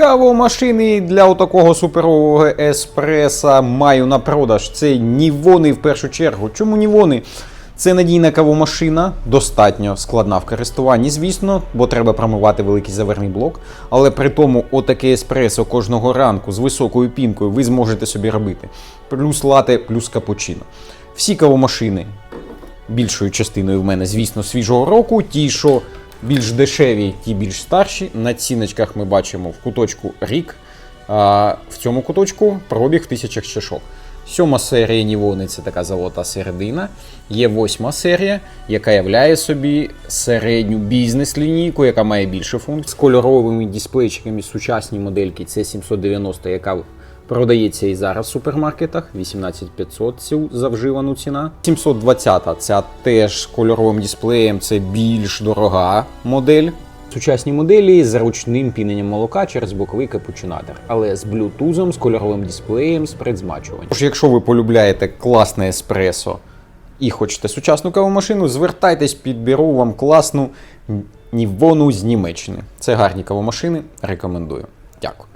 Кавомашини для отакого суперового еспреса маю на продаж. Це Нівони в першу чергу. Чому Нівони? Це надійна кавомашина, достатньо складна в користуванні, звісно, бо треба промивати великий заверний блок. Але при тому, отаке еспресо кожного ранку з високою пінкою ви зможете собі робити. Плюс лате, плюс капучино. Всі кавомашини більшою частиною в мене, звісно, свіжого року. Ті, що більш дешеві, ті більш старші. На ціночках ми бачимо в куточку рік. А в цьому куточку пробіг в тисячах чашок. Сьома серія Нівони це така золота середина. Є восьма серія, яка являє собі середню бізнес-лінійку, яка має більше функцій. З кольоровими дисплейчиками сучасні модельки. Це 790, яка Продається і зараз в супермаркетах 18500 за вживану ціна. 720 ця теж з кольоровим дисплеєм, це більш дорога модель. Сучасні моделі з ручним піненням молока через боковий капучинатор, але з блютузом, з кольоровим дисплеєм, з предзмачуванням. Тож, якщо ви полюбляєте класне еспресо і хочете сучасну кавомашину, звертайтесь, підберу вам класну Нівону з Німеччини. Це гарні кавомашини, рекомендую. Дякую.